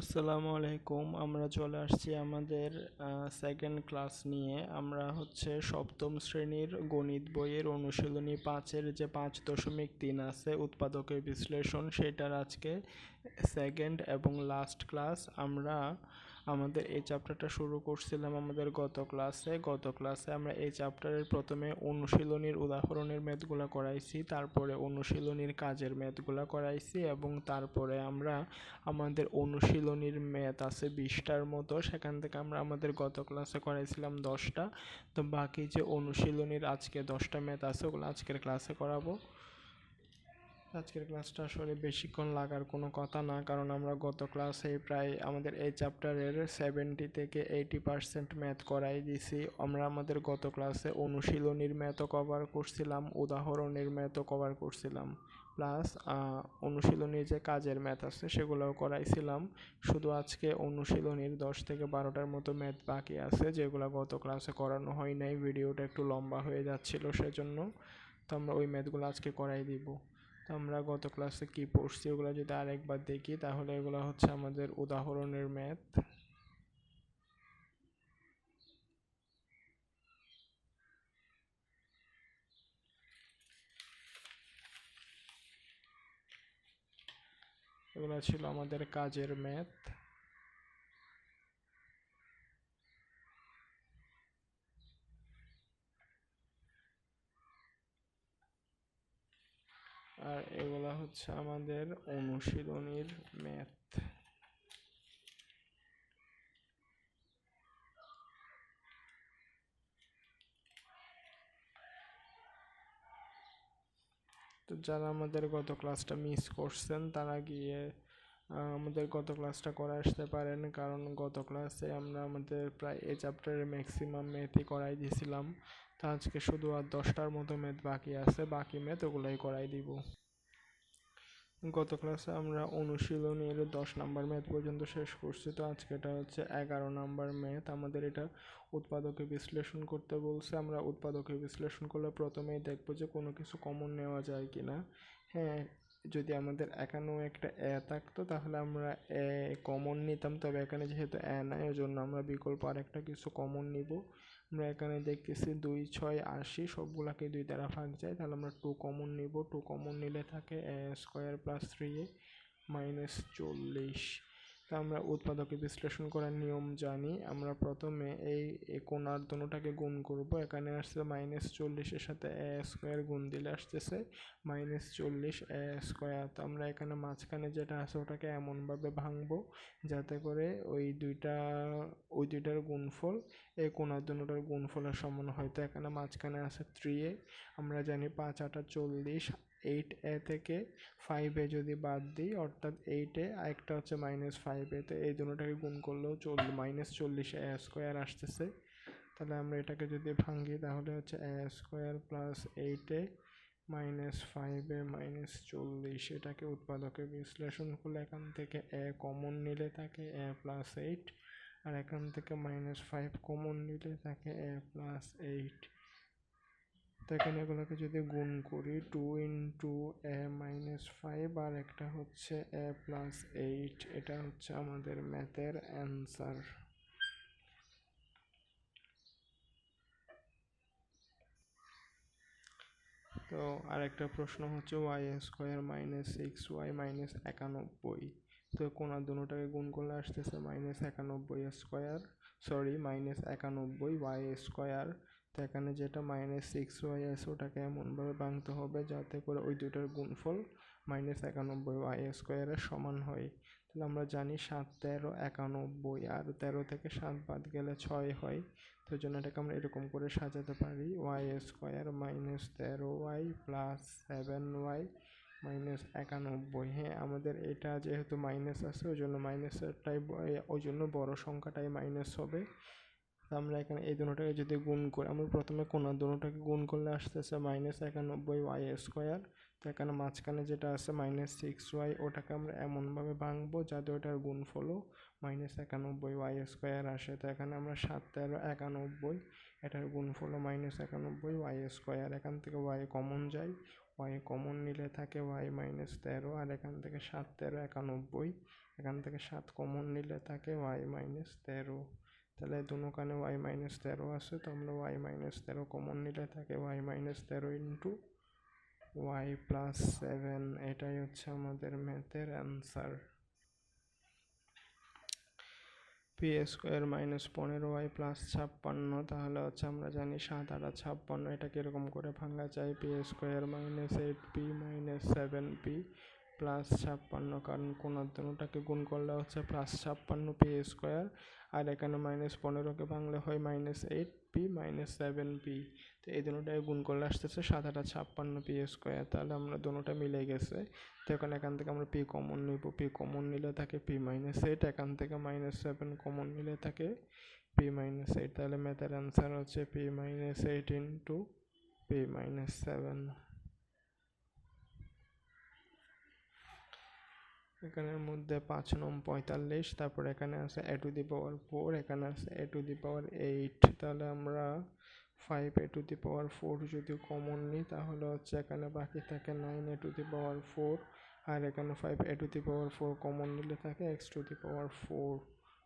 আসসালামু আলাইকুম, আমরা চলে আসছি আমাদের সেকেন্ড ক্লাস নিয়ে। আমরা হচ্ছে সপ্তম শ্রেণির গণিত বইয়ের অনুশীলনী পাঁচের যে পাঁচ দশমিক তিন আছে, উৎপাদকের বিশ্লেষণ, সেটার আজকে সেকেন্ড এবং লাস্ট ক্লাস আমরা আমাদের এই চ্যাপ্টারটা শুরু করছিলাম আমাদের গত ক্লাসে গত ক্লাসে আমরা এই চ্যাপ্টারের প্রথমে অনুশীলনীর উদাহরণের ম্যাথগুলো করাইছি, তারপরে অনুশীলনীর কাজের ম্যাথগুলো করাইছি এবং তারপরে আমরা আমাদের অনুশীলনীর ম্যাথ আছে বিশটার মতো, সেখান থেকে আমরা আমাদের গত ক্লাসে করাইছিলাম দশটা। তো বাকি যে অনুশীলনীর আজকে দশটা ম্যাথ আছে, ওগুলো আজকের ক্লাসে করাবো। আজকের ক্লাসটা আসলে বেশিক্ষণ লাগার কোনো কথা না, কারণ আমরা গত ক্লাসে প্রায় আমাদের এই চ্যাপ্টারের সেভেন্টি থেকে এইটি পার্সেন্ট ম্যাথ করাই দিছি। আমরা আমাদের গত ক্লাসে অনুশীলনীর ম্যাথও কভার করছিলাম, উদাহরণের ম্যাথও কভার করছিলাম। প্লাস অনুশীলনীর যে কাজের ম্যাথ আছে সেগুলোও করাইছিলাম। শুধু আজকে অনুশীলনীর দশ থেকে বারোটার মতো ম্যাথ বাকি আছে, যেগুলো গত ক্লাসে করানো হয় নাই। ভিডিওটা একটু লম্বা হয়ে যাচ্ছিল সেজন্য। তো আমরা ওই ম্যাথগুলো আজকে করাই দিব। তো আমরা গত ক্লাসে কি পড়ছি ওগুলো যদি আরেকবার দেখি, তাহলে এগুলো হচ্ছে আমাদের উদাহরণের ম্যাথ এগুলো ছিল আমাদের কাজের ম্যাথ আর এগুলা হচ্ছে আমাদের অনুশীলনীর ম্যাথ তো যারা আমাদের গত ক্লাসটা মিস করছেন, তারা গিয়ে আমাদের গত ক্লাসটা করে আসতে পারেন, কারণ গত ক্লাসে আমরা আমাদের প্রায় এই চ্যাপ্টারের ম্যাক্সিমাম ম্যাথই করাই দিয়েছিলাম তো আজকে শুধু আর দশটার মতো ম্যাথ বাকি আছে, বাকি ম্যাথ ওগুলোই করাই দিব। গত ক্লাসে আমরা অনুশীলনীর দশ নাম্বার ম্যাথ পর্যন্ত শেষ করছি, তো আজকে এটা হচ্ছে এগারো নাম্বার ম্যাথ আমাদের এটা উৎপাদকে বিশ্লেষণ করতে বলছে। আমরা উৎপাদকে বিশ্লেষণ করলে প্রথমেই দেখব যে কোনো কিছু কমন নেওয়া যায় কি না হ্যাঁ যদি আমাদের একানেও একটা এ থাকতো, তাহলে আমরা এ কমন নিতাম। তবে এখানে যেহেতু এ নাই ওই জন্য আমরা বিকল্প আরেকটা কিছু কমন নিব। আমরা এখানে দেখতেছি দুই, ছয়, আশি, সবগুলাকে দুই দ্বারা ভাগ যায়। তাহলে আমরা টু কমন নিব। টু কমন নিলে থাকে square plus three A minus চল্লিশ। তা আমরা উৎপাদকে বিশ্লেষণ করার নিয়ম জানি। আমরা প্রথমে এই কোনার দোনোটাকে গুণ করব। এখানে আসছে মাইনাস চল্লিশের সাথে এ স্কোয়ার গুণ দিলে আসতেছে মাইনাস চল্লিশ এ স্কোয়ার। তো আমরা এখানে মাঝখানে যেটা আছে ওটাকে এমনভাবে ভাঙবো যাতে করে ওই দুইটা, ওই দুইটার গুণফল এই কোনার দুটার গুণফলের সমান হয়তো এখানে মাঝখানে আছে থ্রি এ। আমরা জানি পাঁচ, আটা চল্লিশ এইট এ থেকে ফাইভ এ যদি বাদ দিই, অর্থাৎ এইট এ আরেকটা হচ্ছে মাইনাস ফাইভ এ তো এই দুটোটাকে গুণ করলেও চল মাইনাস চল্লিশ এ স্কোয়ার আসতেছে। তাহলে আমরা এটাকে যদি ভাঙি তাহলে হচ্ছে A square plus eight A minus five A minus চল্লিশ, এটাকে উৎপাদকে বিশ্লেষণ করলে এখান থেকে এ কমন নিলে থাকে এ প্লাস এইট আর এখান থেকে মাইনাস ফাইভ কমন নিলে থাকে এ প্লাস এইট তো এখানে এগুলোকে যদি গুণ করি two into A minus five আর একটা হচ্ছে এ প্লাস এইট এটা হচ্ছে আমাদের ম্যাথের অ্যান্সার তো আরেকটা প্রশ্ন হচ্ছে Y square minus six Y minus একানব্বই। তো কোনা দুটাকে গুণ করলে আসতেছে মাইনাস একানব্বই স্কোয়ার সরি মাইনাস একানব্বই ওয়াই স্কোয়ার তো এখানে যেটা মাইনাস সিক্স ওয়াই আছে, ওটাকে এমনভাবে ভাঙতে হবে যাতে করে ওই দুটার গুণফল মাইনাস একানব্বই ওয়াই স্কোয়ারের সমান হয়। তাহলে আমরা জানি সাত তেরো একানব্বই, আর তেরো থেকে সাত বাদ গেলে ছয় হয়। তো জন্য এটাকে আমরা এরকম করে সাজাতে পারি। ওয়াই স্কোয়ার মাইনাস তেরো Y plus seven Y minus একানব্বই। হ্যাঁ আমাদের এটা যেহেতু মাইনাস আছে, ওই জন্য মাইনাসেরটাই ওই জন্য বড় সংখ্যাটাই মাইনাস হবে। আমরা এখানে এই দুটোটাকে যদি গুণ করি, আমরা প্রথমে কোন দুটোটাকে গুণ করলে আসতেছে মাইনাস একানব্বই ওয়াই স্কোয়ার তো এখানে মাঝখানে যেটা আছে মাইনাস সিক্স ওয়াই ওটাকে আমরা এমনভাবে ভাঙবো যাতে ওটার গুণফলও মাইনাস একানব্বই ওয়াই স্কোয়ার আসে। তো এখানে আমরা সাত, তেরো, একানব্বই, এটার গুণফলও মাইনাস একানব্বই ওয়াই স্কোয়ার এখান থেকে ওয়াই কমন যায় ওয়াই কমন নিলে থাকে ওয়াই মাইনাস তেরো, আর এখান থেকে সাত, তেরো, একানব্বই, এখান থেকে সাত কমন নিলে থাকে ওয়াই মাইনাস তেরো। তাহলে দুনোখানে ওয়াই মাইনাস তেরো আছে, তো আমরা ওয়াই মাইনাস তেরো কমন নিলে থাকে ওয়াই মাইনাস তেরো ইন্টু ওয়াই প্লাস সেভেন এটাই হচ্ছে আমাদের ম্যাথের অ্যান্সার পি স্কোয়ার মাইনাস পনেরো ওয়াই প্লাস ছাপ্পান্ন, তাহলে হচ্ছে আমরা জানি সাত আটা ছাপ্পান্ন, এটা কীরকম করে ভাঙা যায়? P square minus eight P minus seven P plus ছাপ্পান্ন, কারণ কোনার দুটাকে গুণ করলে হচ্ছে প্লাস ছাপ্পান্ন পি স্কোয়ার আর এখানে মাইনাস পনেরোকে ভাঙলে হয় minus eight P minus seven P তো এই দুটাকে গুণ করলে আসতেছে সাত আটা ছাপ্পান্ন পি স্কোয়ার তাহলে আমরা দুটোটা মিলে গেছে। তো এখানে এখান থেকে আমরা পি কমন নিব। পি কমন নিলে থাকে পি মাইনাস এইট এখান থেকে মাইনাস সেভেন কমন নিলে থাকে পি মাইনাস এইট তাহলে ম্যাথের অ্যান্সার হচ্ছে P minus eight into P minus seven এখানের মধ্যে পাঁচ নম পঁয়তাল্লিশ, তারপর এখানে আছে এ টু দি পাওয়ার ফোর এখানে আছে এ টু দি পাওয়ার এইট তাহলে আমরা five A to the power four যদি কমন নিই, তাহলে হচ্ছে এখানে বাকি থাকে nine A to the power four আর এখানে five A to the power four common নিলে থাকে X to the power four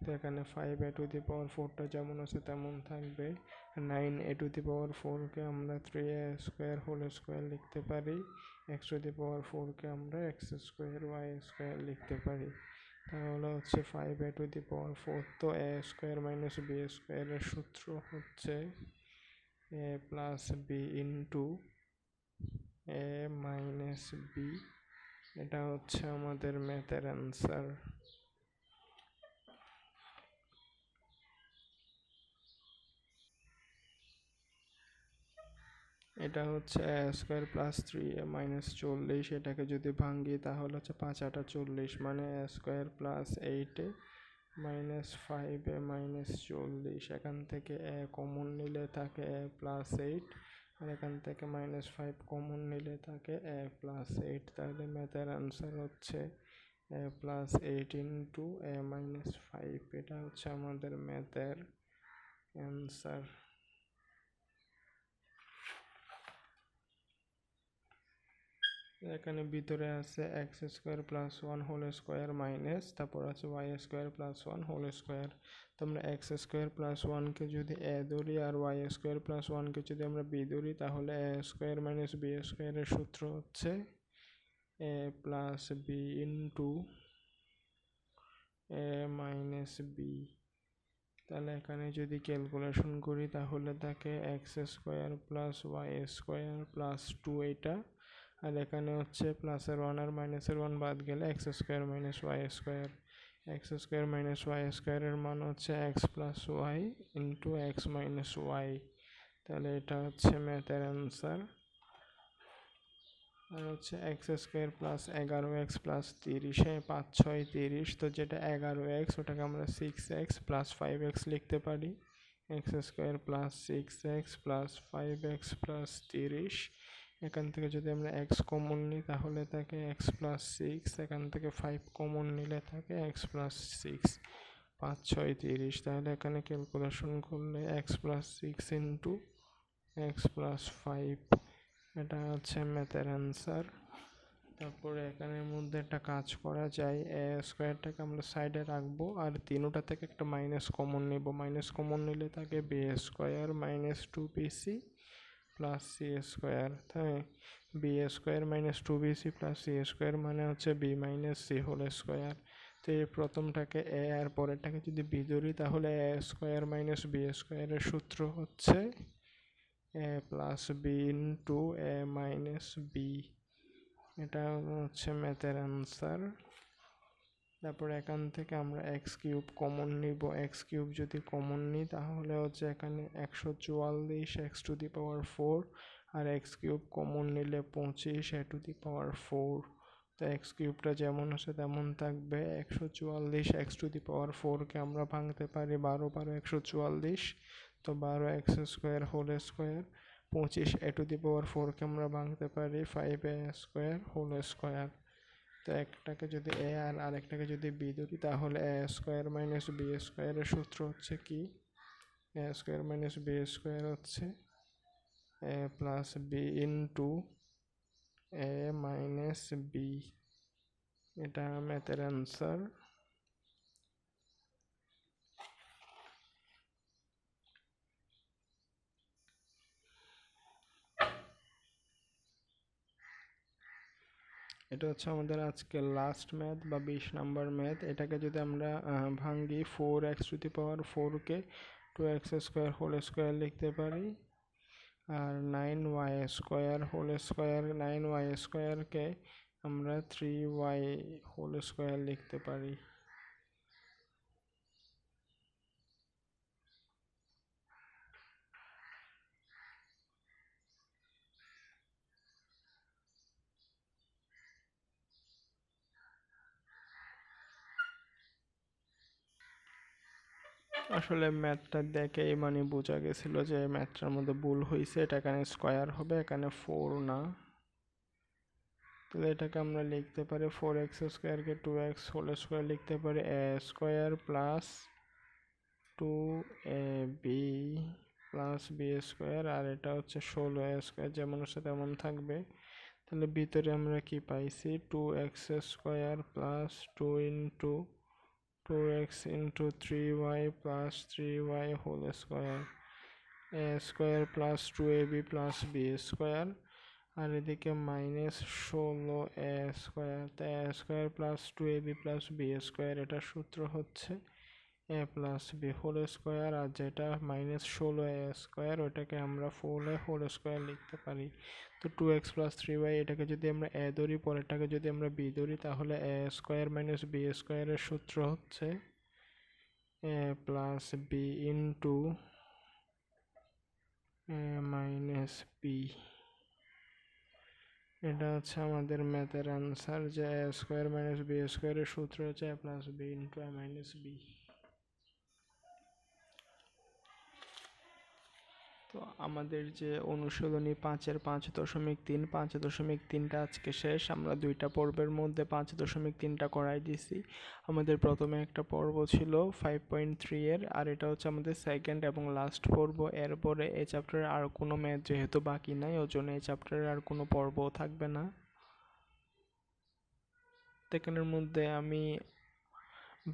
তো এখানে ফাইভ এ টু দি পাওয়ার ফোরটা যেমন আছে তেমন থাকবে। Nine A to the power ফোরকে আমরা three A square whole square লিখতে পারি। এক্স টু দি পাওয়ার ফোরকে আমরা এক্স স্কোয়ার ওয়াই স্কোয়ার লিখতে পারি। তাহলে হচ্ছে five A to the power four তো এ স্কোয়ার মাইনাস বি স্কোয়ারের সূত্র হচ্ছে A plus B into A minus B এটা হচ্ছে আমাদের ম্যাথের অ্যান্সার এটা হচ্ছে A square plus three A minus চল্লিশ, এটাকে যদি ভাঙি তাহলে হচ্ছে পাঁচ আটা চল্লিশ মানে এ স্কোয়ার প্লাস এইটে মাইনাস ফাইভ এ মাইনাস চল্লিশ, এখান থেকে এ কমন নিলে থাকে এ প্লাস এইট, আর এখান থেকে মাইনাস ফাইভ কমন নিলে থাকে এ প্লাস এইট, তাহলে ম্যাথের অ্যান্সার হচ্ছে A plus eight into A minus five, এটা হচ্ছে আমাদের ম্যাথের অ্যান্সার এখানে ভিতরে আছে X square plus one whole square minus তারপর আছে Y square plus one whole square তো আমরা এক্স স্কোয়ার প্লাস ওয়ানকে যদি এ ধরি আর ওয়াই স্কোয়ার প্লাস ওয়ানকে যদি আমরা বি ধরি, তাহলে এ স্কোয়ার মাইনাস বি স্কোয়ারের সূত্র হচ্ছে A plus B into A minus B তাহলে এখানে যদি ক্যালকুলেশন করি, তাহলে থাকে X square plus Y square plus two এটা আর এখানে হচ্ছে প্লাসের ওয়ান আর মাইনাসের ওয়ান বাদ গেলে X square minus Y square X square minus Y স্কোয়ারের মান হচ্ছে X plus Y into X minus Y তাহলে এটা হচ্ছে ম্যাথের অ্যান্সার আর হচ্ছে এক্স স্কোয়ার প্লাস এগারো এক্স প্লাস তিরিশে পাঁচ, ছয়, তিরিশ, তো যেটা এগারো এক্স ওটাকে আমরা six X plus five X লিখতে পারি। X square plus six X plus five X plus তিরিশ এখান থেকে যদি আমরা এক্স কমন নিই, তাহলে থাকে এক্স প্লাস সিক্স এখান থেকে ফাইভ কমন নিলে থাকে এক্স প্লাস সিক্স পাঁচ, ছয়, তিরিশ। তাহলে এখানে ক্যালকুলেশন করলে X plus six into X plus five এটা হচ্ছে ম্যাথের অ্যান্সার তারপরে এখানের মধ্যে একটা কাজ করা যায় এ স্কোয়ারটাকে আমরা সাইডে রাখব, আর তিনোটা থেকে একটা মাইনাস কমন নেব। মাইনাস কমন নিলে থাকে B square minus two BC plus C square তাই? B square minus two B C plus C square মানে হচ্ছে B minus C whole square তো এই প্রথমটাকে এ আর পরেরটাকে যদি বি ধরি, তাহলে এ স্কোয়ার মাইনাস বি স্কোয়ারের সূত্র হচ্ছে A plus B into A minus B এটা হচ্ছে ম্যাথের অ্যান্সার তারপর এখান থেকে আমরা এক্স কিউব কমন নিব। এক্স কিউব যদি কমন নিই, তাহলে হচ্ছে এখানে একশো চুয়াল্লিশ X to the power four R x cube common নিলে পঁচিশ A to the power four তো এক্স কিউবটা যেমন আছে তেমন থাকবে। একশো চুয়াল্লিশ এক্স টু দি পাওয়ার ফোরকে আমরা ভাঙতে পারি। বারো বারো একশো চুয়াল্লিশ। তো বারো এক্স স্কোয়ার হোল স্কোয়ার পঁচিশ এ টু দি পাওয়ার ফোরকে আমরা ভাঙতে পারি। Five A square whole square তো একটাকে যদি এ আর আরেকটাকে যদি বি ধরি, তাহলে এ স্কোয়ার মাইনাস বি স্কোয়ারের সূত্র হচ্ছে কি? A square minus B square হচ্ছে A plus B into A minus B এটা ম্যাথের অ্যান্সার এটা হচ্ছে আমাদের আজকে লাস্ট ম্যাথ বা বিশ নাম্বার ম্যাথ এটাকে যদি আমরা ভাঙ্গি four X to the power ফোরকে two X square whole square লিখতে পারি। আর nine Y square whole square nine Y স্কোয়ারকে আমরা থ্রি ওয়াই হোল স্কোয়ার লিখতে পারি। আসলে ম্যাথটা দেখেই মানে বোঝা গেছিল যে ম্যাথটার মধ্যে ভুল হয়েছে এটা এখানে স্কোয়ার হবে, এখানে ফোর না। তাহলে এটাকে আমরা লিখতে পারি ফোর এক্স স্কোয়ারকে টু এক্স হোল স্কোয়ার লিখতে পারি A square plus two A B plus B square, আর এটা হচ্ছে ষোলো এ স্কোয়ার, যেমন আছে তেমন থাকবে। তাহলে ভিতরে আমরা কি পাইছি? Two X square plus two into two X into three Y plus three Y whole square A square plus two A B plus B square আর এদিকে মাইনাস ষোলো এ স্কোয়ার তাই A square plus two A B plus B square এটার সূত্র হচ্ছে A plus B whole square আর যেটা minus ষোলো এ square ওটাকে আমরা ফোর এ হোল স্কোয়ার লিখতে পারি। তো two X plus three Y এটাকে যদি আমরা এ ধরি, পরেরটাকে যদি আমরা বি ধরি, তাহলে এ স্কোয়ার মাইনাস বি স্কোয়ারের সূত্র হচ্ছে A plus B into A minus B এটা হচ্ছে আমাদের ম্যাথের অ্যান্সার যে এ স্কোয়ার মাইনাস বি স্কোয়ারের সূত্র হচ্ছে A plus B into A minus B তো আমাদের যে অনুশীলনী পাঁচের পাঁচ দশমিক তিন, পাঁচ দশমিক তিনটা আজকে শেষ। আমরা দুইটা পর্বের মধ্যে পাঁচ দশমিক তিনটা করাই দিছি। আমাদের প্রথমে একটা পর্ব ছিল ফাইভ পয়েন্ট থ্রি এর, আর এটা হচ্ছে আমাদের সেকেন্ড এবং লাস্ট পর্ব। এরপরে এই চ্যাপ্টারে আর কোনো ম্যাথ যেহেতু বাকি নাই ওই জন্য এই চ্যাপ্টারে আর কোনো পর্বও থাকবে না। সেকেন্ডের মধ্যে আমি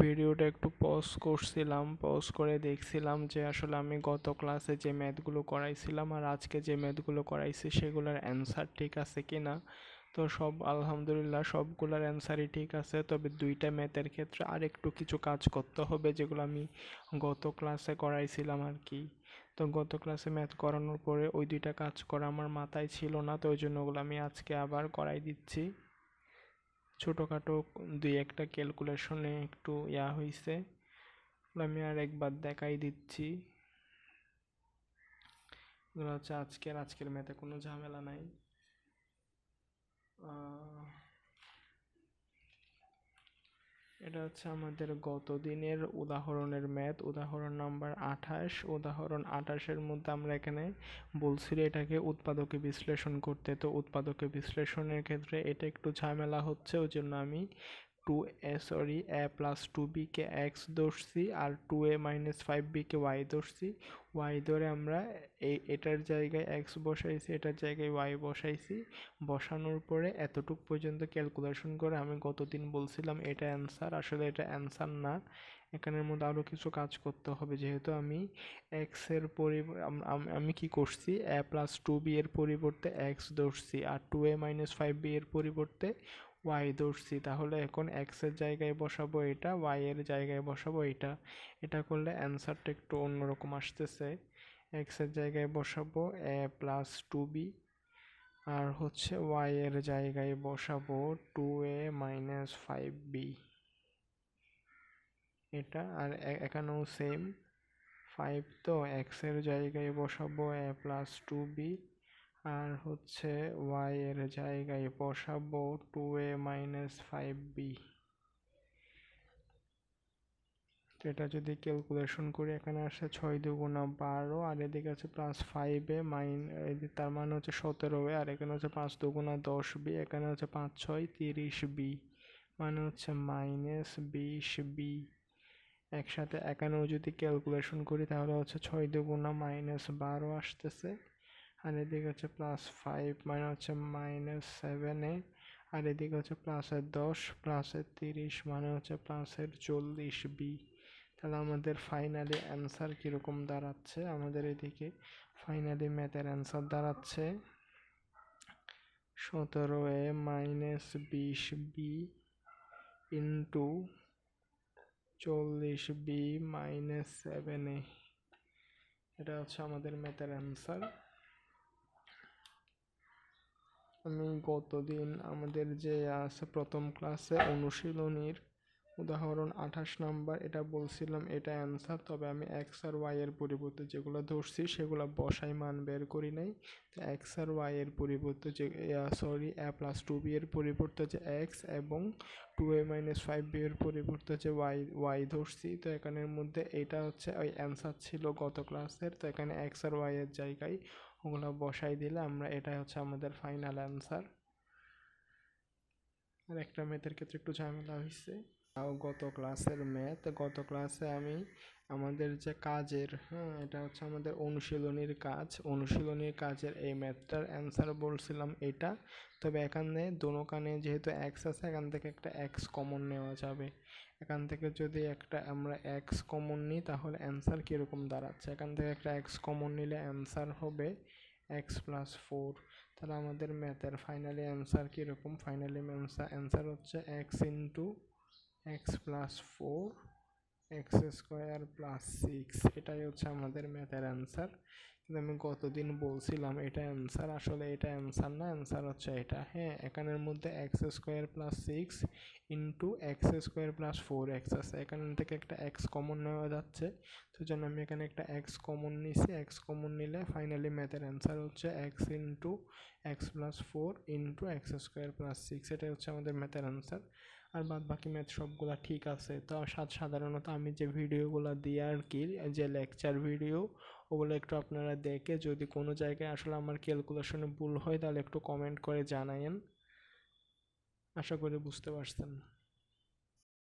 ভিডিওটা একটু পজ করছিলাম পজ করে দেখছিলাম যে আসলে আমি গত ক্লাসে যে ম্যাথগুলো করাইছিলাম আর আজকে যে ম্যাথগুলো করাইছি সেগুলোর অ্যান্সার ঠিক আছে কি না তো সব আলহামদুলিল্লাহ সবগুলোর অ্যান্সারই ঠিক আছে। তবে দুইটা ম্যাথের ক্ষেত্রে আর একটু কিছু কাজ করতে হবে যেগুলো আমি গত ক্লাসে করাইছিলাম আর কি। তো গত ক্লাসে ম্যাথ করানোর পরে ওই দুইটা কাজ করা আমার মাথায় ছিল না, তো ওই জন্য ওগুলো আমি আজকে আবার করাই দিচ্ছি। ছোটোখাটো দুই একটা ক্যালকুলেশনে একটু ইয়া হয়েছে আমি আর একবার দেখাই দিচ্ছি। এগুলো হচ্ছে আজকের আজকের ম্যাথে কোনো ঝামেলা নাই। এটা হচ্ছে আমাদের গত দিনের উদাহরণের ম্যাথ। উদাহরণ নাম্বার আঠাশ। উদাহরণ আঠাশের মধ্যে আমরা এখানে বলছি এটাকে উৎপাদকে বিশ্লেষণ করতে। তো উৎপাদকে বিশ্লেষণের ক্ষেত্রে এটা একটু ঝামেলা হচ্ছে ওই জন্য আমি two A sorry A plus two bike x ধরছি আর টু এ মাইনাস ফাইভ বিকে ওয়াই ধরছি। ওয়াই ধরে আমরা এই এটার জায়গায় এক্স বসাইছি, এটার জায়গায় ওয়াই বসাইছি। বসানোর পরে এতটুক পর্যন্ত ক্যালকুলেশন করে আমি গতদিন বলছিলাম এটা অ্যান্সার আসলে এটা অ্যান্সার না। এখানের মধ্যে আরও কিছু কাজ করতে হবে, যেহেতু আমি এক্সের আম- আমি কি করছি? এ প্লাস টু বি এর পরিবর্তে এক্স ধরছি আর two A minus five B এর পরিবর্তে ওয়াই ধরছি তাহলে এখন এক্সের জায়গায় বসাবো এটা ওয়াই এর জায়গায় বসাবো এটা। এটা করলে অ্যান্সারটা একটু অন্যরকম আসতেছে। এক্সের জায়গায় বসাবো এ প্লাস টু বি আর হচ্ছে ওয়াই এর জায়গায় বসাবো two A minus five B এটা আর এখানেও সেম ফাইভ তো এক্সের জায়গায় বসাবো এ প্লাস টু বি আর হচ্ছে ওয়াই এর জায়গায় বসাবো two A minus five B এটা যদি ক্যালকুলেশন করি, এখানে আসে ছয় দুগুণা বারো, আর এদিকে আছে প্লাস ফাইভে মাইন তার মানে হচ্ছে সতেরো এ আর এখানে হচ্ছে পাঁচ দুগুণা দশ বি এখানে হচ্ছে পাঁচ ছয় তিরিশ বি মানে হচ্ছে মাইনাস বিশ বি একসাথে এখানেও যদি ক্যালকুলেশন করি, তাহলে হচ্ছে ছয় দুগুণা মাইনাস বারো আসতেছে। আর এদিকে হচ্ছে প্লাস ফাইভ মানে হচ্ছে মাইনাস সেভেন আর এদিকে হচ্ছে প্লাসের দশ প্লাসের তিরিশ মানে হচ্ছে প্লাসের চল্লিশ বি তাহলে আমাদের ফাইনালি অ্যান্সার কীরকম দাঁড়াচ্ছে? আমাদের এদিকে ফাইনালি ম্যাথের অ্যান্সার দাঁড়াচ্ছে। সতেরো এ মাইনাস বিশ বি ইন্টু চল্লিশ বি মাইনাস সেভেন এ। এটা হচ্ছে আমাদের ম্যাথের অ্যান্সার আমি গতদিন আমাদের যে আছে প্রথম ক্লাসে অনুশীলনীর উদাহরণ আঠাশ নাম্বার, এটা বলছিলাম, এটা অ্যান্সার তবে আমি এক্স আর ওয়াই এর পরিবর্তে যেগুলো ধরছি, সেগুলো বসাই মান বের করি নাই। তো এক্স আর ওয়াই এর পরিবর্তে যে sorry A plus two B এর পরিবর্তে যে এক্স এবং two A minus five B এর পরিবর্তে যে ওয়াই ওয়াই ধরছি, তো এখানের মধ্যে এটা হচ্ছে ওই অ্যান্সার ছিল গত ক্লাসের তো এখানে এক্স আর ওয়াই এর জায়গায় ওগুলো বসাই দিলে আমরা এটাই হচ্ছে আমাদের ফাইনাল অ্যান্সার আর একটা মেয়েদের ক্ষেত্রে একটু ঝামেলা হয়েছে তাও গত ক্লাসের ম্যাথ গত ক্লাসে আমি আমাদের যে কাজের হ্যাঁ এটা হচ্ছে আমাদের অনুশীলনীর কাজ। অনুশীলনীর কাজের এই ম্যাথটার অ্যান্সার বলছিলাম এটা। তবে এখানে দোনো কানে যেহেতু এক্স আছে, এখান থেকে একটা এক্স কমন নেওয়া যাবে। এখান থেকে যদি একটা আমরা এক্স কমন নিই, তাহলে অ্যান্সার কীরকম দাঁড়াচ্ছে? এখান থেকে একটা এক্স কমন নিলে অ্যান্সার হবে এক্স প্লাস ফোর তাহলে আমাদের ম্যাথের ফাইনালি অ্যান্সার কীরকম? ফাইনালি অ্যান্সার অ্যান্সার হচ্ছে X into X plus four X square plus six এটাই হচ্ছে আমাদের ম্যাথের অ্যান্সার কিন্তু আমি গতদিন বলছিলাম, এটা অ্যান্সার আসলে এটা অ্যান্সার না অ্যান্সার হচ্ছে এটা। হ্যাঁ এখানের মধ্যে X square plus six into X square plus four X আছে। এখান থেকে একটা এক্স কমন নেওয়া যাচ্ছে। তো জন্য আমি এখানে একটা এক্স কমন নিছি। এক্স কমন নিলে ফাইনালি ম্যাথের অ্যান্সার হচ্ছে X into X plus four into X square plus six এটাই হচ্ছে আমাদের ম্যাথের অ্যান্সার আর বাদ বাকি ম্যাথ সবগুলা ঠিক আছে। তো সাধারণত আমি যে ভিডিওগুলো দিই আর কি, যে লেকচার ভিডিও ওগুলো একটু আপনারা দেখে যদি কোনো জায়গায় আসলে আমার ক্যালকুলেশনে ভুল হয় তাহলে একটু কমেন্ট করে জানায়েন। আশা করি বুঝতে পারছেন।